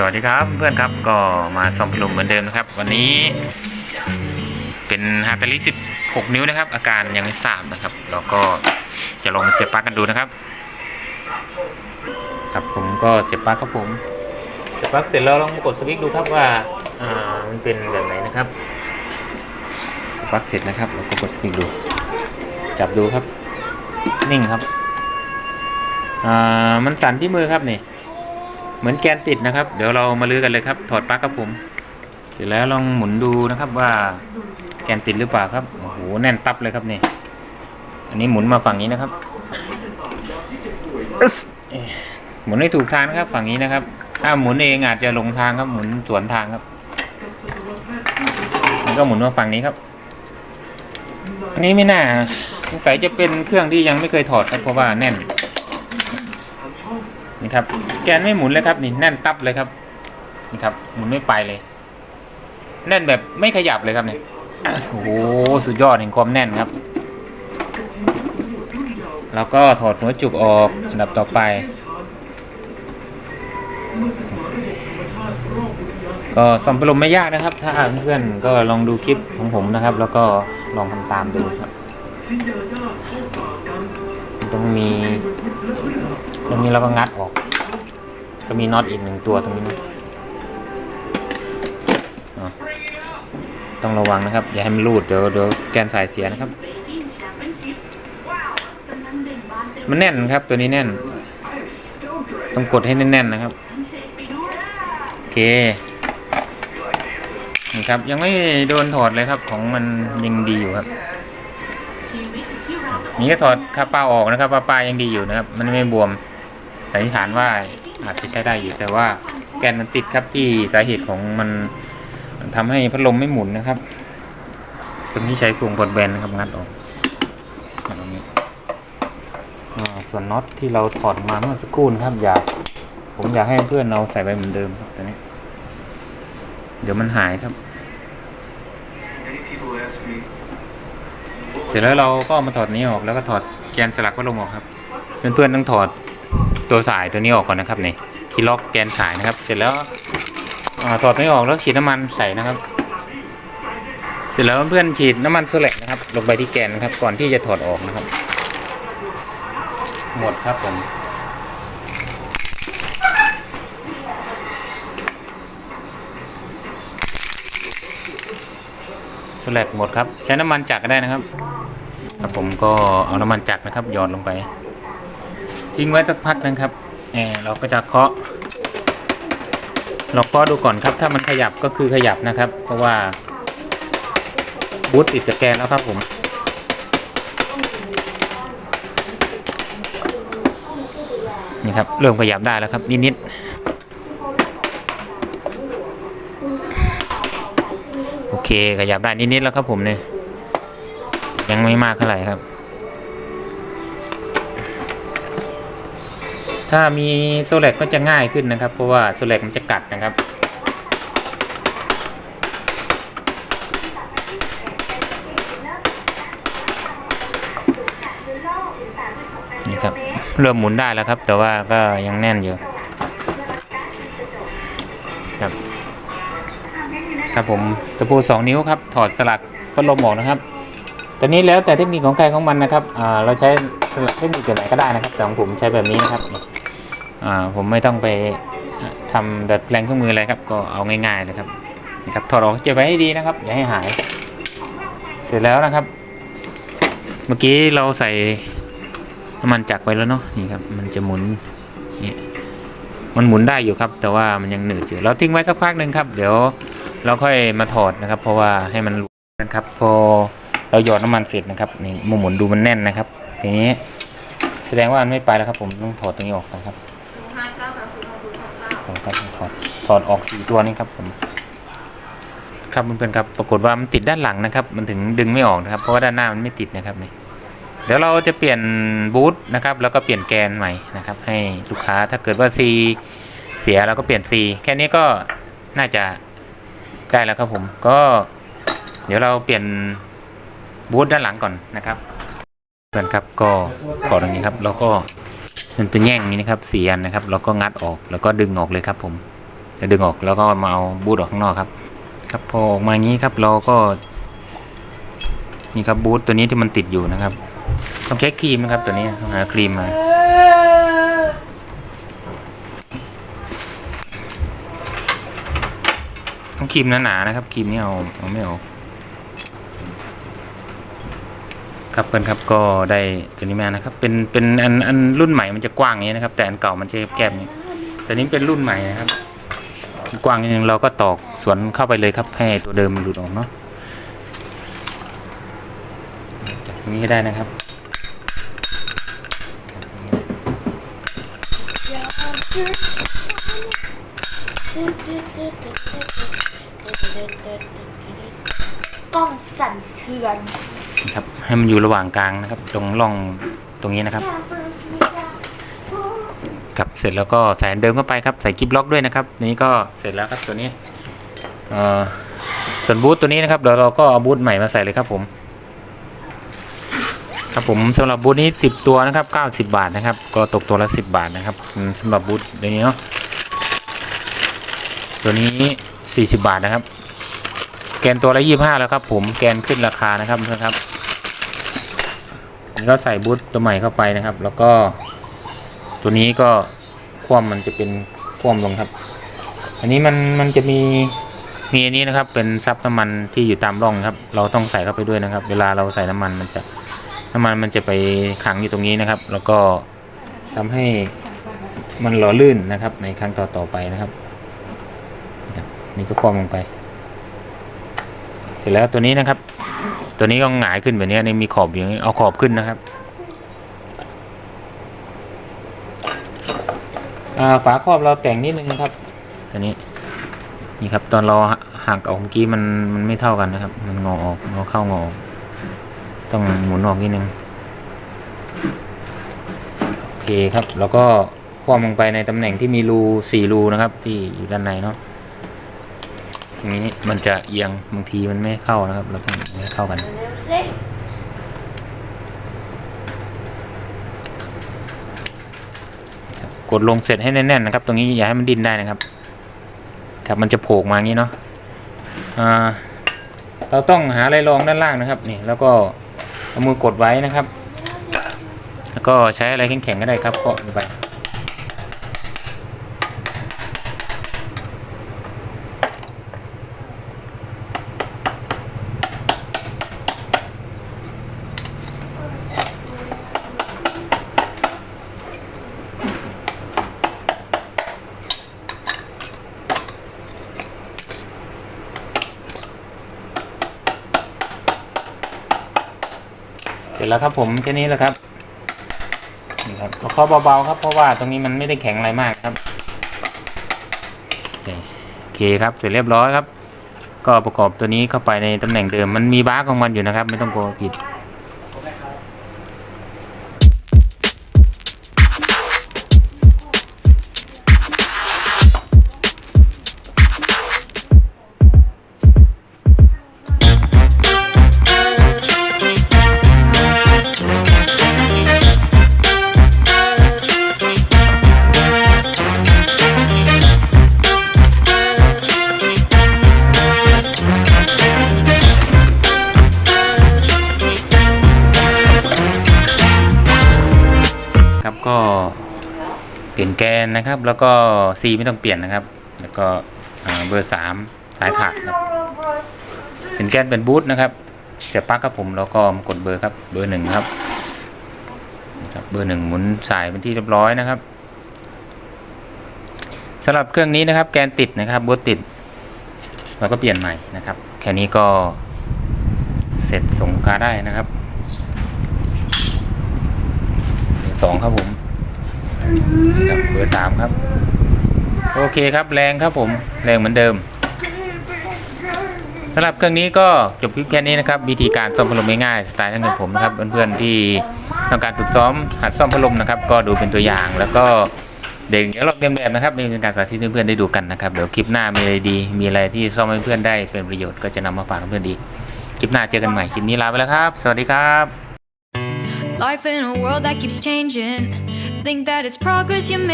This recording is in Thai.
สวัสดีครับเพื่อนครับก็มาซ่อมพัดลมเหมือนเดิมนะครับ วันนี้ เป็นฮาร์ดลิ16นิ้วนะครับ อาการยังไม่ทราบนะครับเราก็จะลองเสียบปลั๊กกันดูนะครับ ครับผมก็เสียบปลั๊กครับผมเสียบปลั๊กเสร็จแล้วลองกดสวิตช์ดูครับว่าอ่ามันเป็นแบบไหนนะครับเสียบปลั๊กเสร็จนะครับเราก็กดสวิตช์ดู จับดูครับ นิ่งครับอ่ามันสั่นที่มือครับนี่ เหมือนแกนติดนะครับ เดี๋ยวเรามาลื้อกันเลยครับ ถอดปลั๊กครับผม เสร็จแล้วลองหมุนดูนะครับว่าแกนติดหรือเปล่าครับ โอ้โห แน่นตับเลยครับนี่ อันนี้หมุนมาฝั่งนี้นะครับ หมุนให้ถูกทางนะครับ ฝั่งนี้นะครับ ถ้าหมุนเองอาจจะลงทางครับ หมุนสวนทางครับแล้วก็หมุนมาฝั่งนี้ครับ อันนี้ไม่น่าสงสัยจะเป็นเครื่องที่ยังไม่เคยถอดครับเพราะว่าแน่น นี่ครับ แกนไม่หมุนเลยครับนี่แน่นตับเลยครับนี่ครับหมุนไม่ไปเลย แน่นแบบไม่ขยับเลยครับเนี่ยโอ้โหสุดยอดแห่งความแน่นครับ แล้วก็ถอดหัวจุกออกอันดับต่อไป ก็สัมพัดลมไม่ยากนะครับ ถ้าเพื่อนๆก็ลองดูคลิปของผมนะครับ แล้วก็ลองทำตามดูครับ ต้องมี ตรงนี้เราก็งัดออก ก็มีน็อตอีกหนึ่งตัวตรงนี้นะต้องระวังนะครับ อย่าให้มันรูดเดี๋ยวเดี๋ยวแกนสายเสียนะครับ มันแน่นครับตัวนี้แน่น ต้องกดให้แน่นๆนะครับ โอเคนี่ครับยังไม่โดนถอดเลยครับของมันยังดีอยู่ครับนี่ก็ถอดคาป้าออกนะครับว่าป้ายังดีอยู่นะครับ มันไม่บวม สันนิษฐานว่าอาจจะใช้ได้อยู่แต่ว่าแกนมันติดครับที่สาเหตุของมันทำให้พัดลมไม่หมุนนะครับ ตรงนี้ใช้โครงบอดแบนนะครับงัดออกตรงนี้ส่วนน็อตที่เราถอดมาเมื่อสักครู่นะครับ อยากผมอยากให้เพื่อนเราใส่ไว้เหมือนเดิมครับตัวนี้ เดี๋ยวมันหายครับ เสร็จแล้วเราก็มาถอดนี้ออกแล้วก็ถอดแกนสลักพัดลมออกครับ เพื่อนๆต้องถอด ตัวสายตัวนี้ออกก่อนนะครับนี่ที่ล็อกแกนสายนะครับ เสร็จแล้วอถอดไม่ออกแล้วฉีดน้ำมันใส่นะครับ เสร็จแล้วเพื่อนฉีดน้ำมันโซเล็กนะครับ ลงไปที่แกนนะครับ ก่อนที่จะถอดออกนะครับ หมดครับผมโซเล็กหมดครับ ใช้น้ำมันจักรได้นะครับครับผมก็เอาน้ำมันจักรนะครับหยอดลงไป ทิ้งไว้สักพักนะครับเออเราก็จะเคาะเราเคาะดูก่อนครับ ถ้ามันขยับก็คือขยับนะครับ เพราะว่าบูทติดกับแกนแล้วครับผมนี่ครับเริ่มขยับได้แล้วครับนิดๆโอเคขยับได้นิดๆแล้วครับผมเนี่ยยังไม่มากเท่าไหร่ครับ ถ้ามีโซเล็กก็จะง่ายขึ้นนะครับ เพราะว่าโซเล็กมันจะกัดนะครับ นี่ครับ เริ่มหมุนได้แล้วครับ แต่ว่าก็ยังแน่นอยู่ครับ ครับผมตะปูสองนิ้วครับ ถอดสลักพัดลมออกนะครับตอนนี้แล้วแต่เทคนิคของใครของมันนะครับเราใช้เทคนิคแบบไหนก็ได้นะครับ แต่ของผมใช้แบบนี้นะครับ ผมไม่ต้องไปทำดัดแปลงเครื่องมืออะไรครับ ก็เอาง่ายๆเลยครับนะครับถอดออกเก็บไว้ให้ดีนะครับ อย่าให้หาย เสร็จแล้วนะครับ เมื่อกี้เราใส่น้ำมันจักรไปแล้วเนาะนี่ครับ มันจะหมุนนี่มันหมุนได้อยู่ครับ แต่ว่ามันยังหนืดอยู่เราทิ้งไว้สักพักหนึ่งครับ เดี๋ยวเราค่อยมาถอดนะครับ เพราะว่าให้มันนะครับ พอเราหยอดน้ำมันเสร็จนะครับนี่มาหมุนดูมันแน่นนะครับทีนี้แสดงว่ามันไม่ไปแล้วครับ ผมต้องถอดตรงนี้ออกนะครับ ครับถอดถอดออกสี่ตัวนี้ครับผมครับเพื่อนๆครับปรากฏว่ามันติดด้านหลังนะครับ มันถึงดึงไม่ออกนะครับ เพราะว่าด้านหน้ามันไม่ติดนะครับนี่เดี๋ยวเราจะเปลี่ยนบูทนะครับ แล้วก็เปลี่ยนแกนใหม่นะครับ ให้ลูกค้าถ้าเกิดว่า C เสียเราก็เปลี่ยน C แค่นี้ก็น่าจะได้แล้วครับผม ก็เดี๋ยวเราเปลี่ยนบูทด้านหลังก่อนนะครับเพื่อนครับก็ถอดอย่างนี้ครับ แล้วก็ มันเป็นแง่งอย่งนี้นะครับสี่อันนะครับ แล้วก็งัดออกแล้วก็ดึงออกเลยครับ ผมจะดึงออกแล้วก็มาเอาบูทออกข้างนอกครับ ครับพอออกมางี้ครับเราก็นี่ครับบูทตัวนี้ที่มันติดอยู่นะครับต้องใช้ครีมนะครับตัวนี้ต้องหาครีมมาต้องครีมหนาๆนะครับครีมนี่เอาเอาไม่ออก ครับเพื่อนครับก็ได้ตัวนี้มานะครับ เป็นเป็นอันอันรุ่นใหม่มันจะกว้างอย่างนี้นะครับ แต่อันเก่ามันจะแคบๆนี้แต่นี้เป็นรุ่นใหม่นะครับ กว้างนิดนึงเราก็ตอกสวนเข้าไปเลยครับให้ตัวเดิมมันหลุดออกเนาะจับตรงนี้ให้ได้นะครับกล้องสั่นเทือน นะครับ ให้มันอยู่ระหว่างกลางนะครับ ตรงร่องตรงนี้นะครับครับเสร็จแล้วก็ใส่อันเดิมเข้าไปครับใส่กิฟล็อกด้วยนะครับ นี่ก็เสร็จแล้วครับตัวนี้ส่วนบูทตัวนี้นะครับเดี๋ยวเราก็เอาบูทใหม่มาใส่เลยครับผม ครับผมสำหรับบูทนี้ 10 ตัวนะครับ 90 บาทนะครับ ก็ตกตัวละ 10 บาทนะครับอืมสำหรับบูทตัวนี้เนาะตัวนี้ 40 บาทนะครับ แกนตัวละ 25 แล้วครับ ผมแกนขึ้นราคานะครับเพื่อนครับ ผมก็ใส่บูทตัวใหม่เข้าไปนะครับ แล้วก็ ตัวนี้ก็คว่ำมันจะเป็นคว่ำลงครับ อันนี้มันมันจะมีมีอันนี้นะครับ เป็นซับน้ำมันที่อยู่ตามร่องครับ เราต้องใส่เข้าไปด้วยนะครับ เวลาเราใส่น้ำมันมันจะน้ำมันมันจะไปขังอยู่ตรงนี้นะครับ แล้วก็ทำให้มันหล่อลื่นนะครับ ในครั้งต่อต่อๆไปนะครับนะครับนี่ก็คว่ำลงไป เสร็จแล้วตัวนี้นะครับ ตัวนี้ก็หงายขึ้นแบบนี้นี่มีขอบอย่างนี้เอาขอบขึ้นนะครับฝาครอบเราแต่งนิดนึงนะครับตัวนี้นี่ครับตอนเราหักออกเมื่อกี้มันมันไม่เท่ากันนะครับ มันงอออกงอเข้างอออกต้องหมุนออกนิดนึงโอเคครับ แล้วก็คว่ำลงไปในตำแหน่งที่มีรูสี่รูนะครับ ที่อยู่ด้านในเนาะ นี้มันจะเอียงบางทีมันไม่เข้านะครับเราต้องไม่เข้ากันกดลงเสร็จให้แน่นๆนะครับ ตรงนี้อย่าให้มันดิ้นได้นะครับ ครับมันจะโผล่มาอย่างนี้เนาะเราต้องหาอะไรรองด้านล่างนะครับนี่แล้วก็เอามือกดไว้นะครับ แล้วก็ใช้อะไรแข็งๆก็ได้ครับเคาะลงไป จแล้วครับผมแค่นี้แหละครับนี่ครับเราเคาะเบาๆครับ เพราะว่าตรงนี้มันไม่ได้แข็งอะไรมากครับโอเคโอเคครับเสร็จเรียบร้อยครับ ก็ประกอบตัวนี้เข้าไปในตำแหน่งเดิมมันมีบาร์ของมันอยู่นะครับ ไม่ต้องกลัวผิด แกนนะครับ แล้วก็ซีไม่ต้องเปลี่ยนนะครับ แล้วก็เบอร์สามสายขาดครับเป็นแกนเป็นบูทนะครับ เสียบปลั๊กครับผมแล้วก็กดเบอร์ครับเบอร์หนึ่งครับนี่ครับเบอร์หนึ่งหมุนสายเป็นที่เรียบร้อยนะครับสำหรับเครื่องนี้นะครับ แกนติดนะครับบูทติดเราก็เปลี่ยนใหม่นะครับ แค่นี้ก็เสร็จส่งกค้าได้นะครับอร์สองครับผม ครับเบอร์สามครับ โอเคครับแรงครับผมแรงเหมือนเดิมสำหรับเครื่องนี้ก็จบคลิปแค่นี้นะครับ วิธีการซ่อมพัดลมง่ายๆสไตล์ช่างเงินผมนะครับเพื่อนๆที่ต้องการฝึกซ้อมหัดซ่อมพัดลมนะครับ ก็ดูเป็นตัวอย่างแล้วก็เด็กอย่าลอกเลียนแบบนะครับเป็นการสาธิตให้เพื่อนๆได้ดูกันนะครับ เดี๋ยวคลิปหน้ามีอะไรดี มีอะไรที่ซ่อมให้เพื่อนได้เป็นประโยชน์ก็จะนำมาฝากเพื่อนดี คลิปหน้าเจอกันใหม่ คลิปนี้ลาไปแล้วครับ สวัสดีครับ Life in a world that keeps changing. Think that it's progress you make.